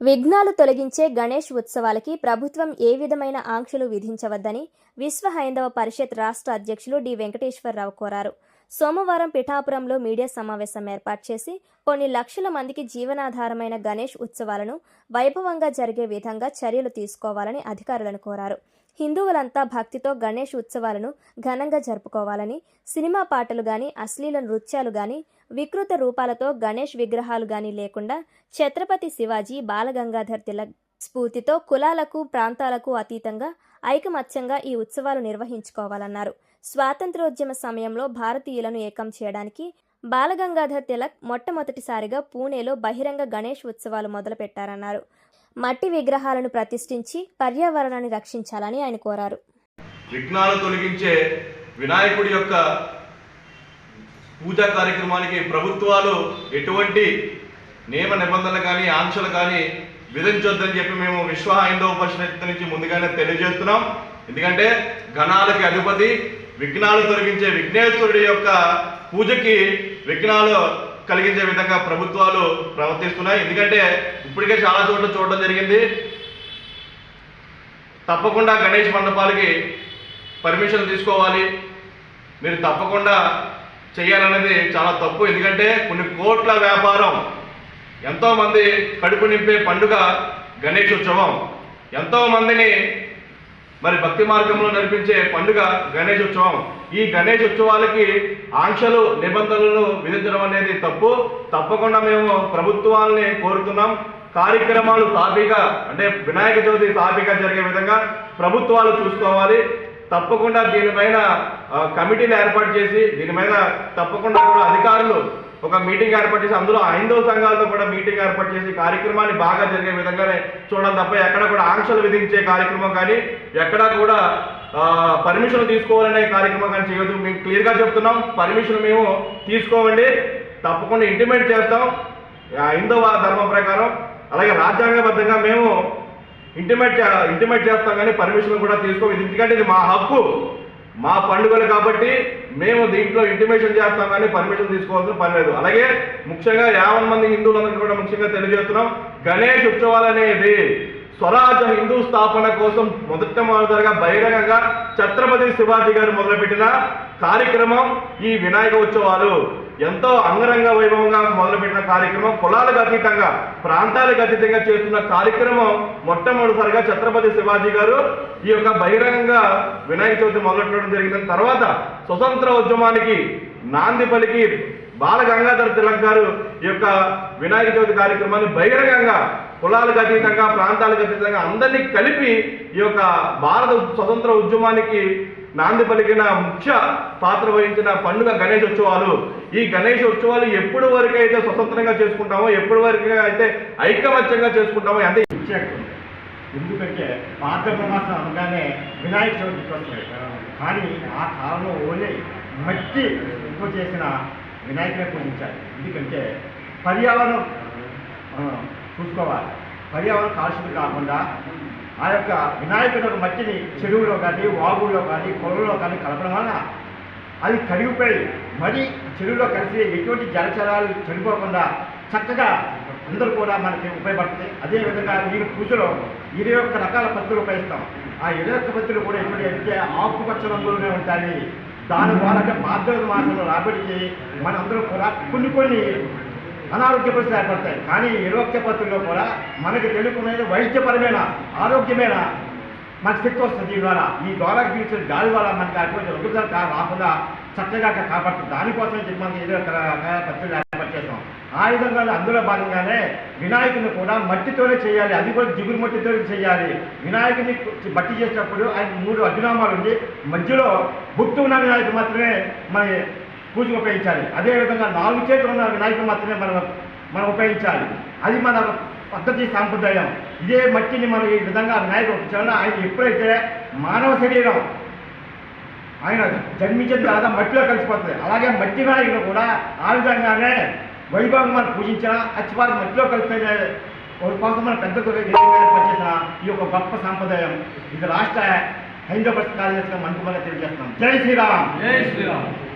విఘ్నాలు తొలగించే గణేష్ ఉత్సవాలకి ప్రభుత్వం ఏ విధమైన ఆంక్షలు విధించవద్దని విశ్వ హైందవ పరిషత్ రాష్ట్ర అధ్యక్షులు డి వెంకటేశ్వరరావు కోరారు. సోమవారం పిఠాపురంలో మీడియా సమావేశం ఏర్పాటు చేసి కొన్ని లక్షల మందికి జీవనాధారమైన గణేష్ ఉత్సవాలను వైభవంగా జరిగే విధంగా చర్యలు తీసుకోవాలని అధికారులను కోరారు. హిందువులంతా భక్తితో గణేష్ ఉత్సవాలను ఘనంగా జరుపుకోవాలని సినిమా పాటలు గాని అశ్లీల నృత్యాలు గాని వికృత రూపాలతో గణేష్ విగ్రహాలు గాని లేకుండా ఛత్రపతి శివాజీ బాలగంగాధర్ తిలక్ స్ఫూర్తితో కులాలకు ప్రాంతాలకు అతీతంగా ఐకమత్యంగా ఈ ఉత్సవాలు నిర్వహించుకోవాలన్నారు. స్వాతంత్రోద్యమ సమయంలో భారతీయులను ఏకం చేయడానికి బాలగంగాధర్ తిలక్ మొట్టమొదటిసారిగా పూణేలో బహిరంగ గణేష్ ఉత్సవాలు మొదలుపెట్టారన్నారు. మట్టి విగ్రహాలను ప్రతిష్ఠించి పర్యావరణాన్ని రక్షించాలని ఆయన కోరారు. విఘ్నాలు తొలగించే వినాయకుడి యొక్క పూజా కార్యక్రమానికి ప్రభుత్వాలు ఎటువంటి నియమ నిబంధనలు కానీ ఆంక్షలు కానీ విధించొద్దని చెప్పి మేము విశ్వ హైందవ పరిషత్ నుంచి ముందుగానే తెలియజేస్తున్నాం. ఎందుకంటే గణాలకి అధిపతి విఘ్నాలు తొలగించే విఘ్నేశ్వరుడి యొక్క పూజకి విఘ్నాలు కలిగించే విధంగా ప్రభుత్వాలు ప్రవర్తిస్తున్నాయి. ఎందుకంటే ఇప్పటికే చాలా చోట్ల చూడడం జరిగింది. తప్పకుండా గణేష్ మండపాలకి పర్మిషన్ తీసుకోవాలి. మీరు తప్పకుండా చేయాలనేది చాలా తప్పు. ఎందుకంటే కొన్ని కోట్ల వ్యాపారం ఎంతోమంది కడుపు నింపే పండుగ గణేష్ ఉత్సవం. ఎంతో మందిని మరి భక్తి మార్గంలో నడిపించే పండుగ గణేష్ ఉత్సవం. ఈ గణేష్ ఉత్సవాలకి ఆంక్షలు నిబంధనలను విధించడం అనేది తప్పు. తప్పకుండా మేము ప్రభుత్వాలని కోరుతున్నాం. కార్యక్రమాలు సాఫీగా అంటే వినాయక చవితి సాఫీగా జరిగే విధంగా ప్రభుత్వాలు చూసుకోవాలి. తప్పకుండా దీనిపైన కమిటీలు ఏర్పాటు చేసి దీనిపైన తప్పకుండా కూడా అధికారులు ఒక మీటింగ్ ఏర్పాటు చేసి అందులో హైందవ సంఘాలతో కూడా మీటింగ్ ఏర్పాటు చేసి కార్యక్రమాన్ని బాగా జరిగే విధంగానే చూడడం తప్ప ఎక్కడ కూడా ఆంక్షలు విధించే కార్యక్రమం కానీ ఎక్కడా కూడా పర్మిషన్ తీసుకోవాలనే కార్యక్రమం కానీ చేయొద్దు. మేము క్లియర్గా చెప్తున్నాం. పర్మిషన్ మేము తీసుకోవండి. తప్పకుండా ఇంటిమేట్ చేస్తాం. ఆ, హైందవ ధర్మం ప్రకారం. అలాగే రాజ్యాంగబద్ధంగా మేము ఇంటిమేట్ చే- ఇంటిమేట్ చేస్తాం కానీ పర్మిషన్ కూడా తీసుకోం ఇది ఎందుకంటే ఇది మా హక్కు. మా పండుగలు కాబట్టి మేము దీంట్లో ఇంటిమేషన్ చేస్తాం కానీ పర్మిషన్ తీసుకోవాల్సిన పని లేదు. అలాగే ముఖ్యంగా యాభై మంది హిందువులందరికీ కూడా ముఖ్యంగా తెలియజేస్తున్నాం గణేష్ ఉత్సవాలు అనేది స్వరాజ్య హిందూ స్థాపన కోసం మొదటమొదటిగా బహిరంగంగా ఛత్రపతి శివాజీ గారు మొదలుపెట్టిన కార్యక్రమం ఈ వినాయక ఉత్సవాలు. ఎంతో అంగరంగ వైభవంగా మొదలుపెట్టిన కార్యక్రమం కులాలకు అతీతంగా ప్రాంతాలకు అతీతంగా చేస్తున్న కార్యక్రమం మొట్టమొదటిసారిగా ఛత్రపతి శివాజీ గారు ఈ యొక్క బహిరంగంగా వినాయక చవితి మొదలెట్టడం జరిగింది. తర్వాత స్వతంత్ర ఉద్యమానికి నాంది పలికి బాల గంగాధర తిలక్ గారు ఈ యొక్క వినాయక చవితి కార్యక్రమాన్ని బహిరంగంగా కులాలకు అతీతంగా ప్రాంతాలకు అతీతంగా అందరినీ కలిపి ఈ యొక్క భారత స్వతంత్ర ఉద్యమానికి నాంది పలికిన ముఖ్య పాత్ర వహించిన పండుగ గణేష్ ఉత్సవాలు. ఈ గణేష్ ఉత్సవాలు ఎప్పుడు వరకు అయితే స్వతంత్రంగా చేసుకుంటామో ఎప్పుడు వరకు అయితే ఐకమత్యంగా చేసుకుంటామో అంటే ఎందుకంటే పాత్ర ప్రమాసం అనగానే వినాయక చవితికి వస్తాయి కానీ ఆ కాలంలో ఓన్లీ మట్టి ఎక్కువ చేసిన వినాయకుని పూజించాలి ఎందుకంటే పర్యావరణం చూసుకోవాలి. పర్యావరణం కాలుష్యం కాకుండా ఆ యొక్క వినాయకుడి యొక్క మట్టిని చెరువులో కానీ వాగుల్లో కానీ కొలలో కానీ కలపడం వల్ల అది కరిగిపోయి మరి చెరువులో కలిసి ఎటువంటి జలచరాలు చనిపోకుండా చక్కగా అందరూ కూడా మనకి ఉపయోగపడుతుంది. అదేవిధంగా మీరు పూజలో ఇరవై ఒక్క రకాల పత్తులు ఉపయోగిస్తాం. ఆ ఇరవై ఒక్క పత్తులు కూడా ఎప్పుడు అంటే ఆకుపచ్చ రంగులోనే ఉంటాయి. దాని ద్వారా భాద్రవ మాసంలో రాబడికి మనందరం కూడా కొన్ని కొన్ని అనారోగ్య పరిస్థితులు ఏర్పడతాయి. కానీ ఇరవై ఒక్క కూడా మనకి తెలుపుకునేది వైద్యపరమైన? ఆరోగ్యమైన? మనకి శక్తి వస్తుంది దీని ద్వారా ఈ ద్వారా పీల్చిన గాలి ద్వారా మనకి అటువంటి రుగ్గుదల రాకుండా చక్కగా కాపాడుతుంది. దానికోసం చెప్పి మనకి ఏదో ఒక ఏర్పాటు చేస్తాం ఆ విధంగా అందులో భాగంగానే వినాయకుని కూడా మట్టితోనే చేయాలి. అది కూడా జిగురు మట్టితోనే చేయాలి. వినాయకుని బట్టి చేసేటప్పుడు ఆయన మూడు అభినామాలు ఉంది మధ్యలో బుట్టు ఉన్న వినాయకుడు మాత్రమే మన పూజకు ఉపయోగించాలి. అదేవిధంగా నాలుగు చేతులు ఉన్న వినాయకుడు మాత్రమే మనం మనం ఉపయోగించాలి. అది మన పద్ధతి సాంప్రదాయం. ఇదే మట్టిని మనం ఈ విధంగా వినాయకుడు ఉపయోగించాలి ఆయన ఎప్పుడైతే మానవ శరీరం ఆయన జన్మించిన తర్వాత మట్టిలో కలిసిపోతుంది. అలాగే మట్టి వినాయకుడు కూడా ఆ విధంగానే వైభవం మనం పూజించిన అచ్చివారి మట్టిలో కలిపితే ఒక కోసం మన పెద్దకు పనిచేసిన ఈ యొక్క గొప్ప సాంప్రదాయం ఇది రాష్ట్ర హైందవ పరిస్థితి కార్యదర్శిగా మనకు తెలియజేస్తున్నాం. జై శ్రీరామ్. జై శ్రీరామ్.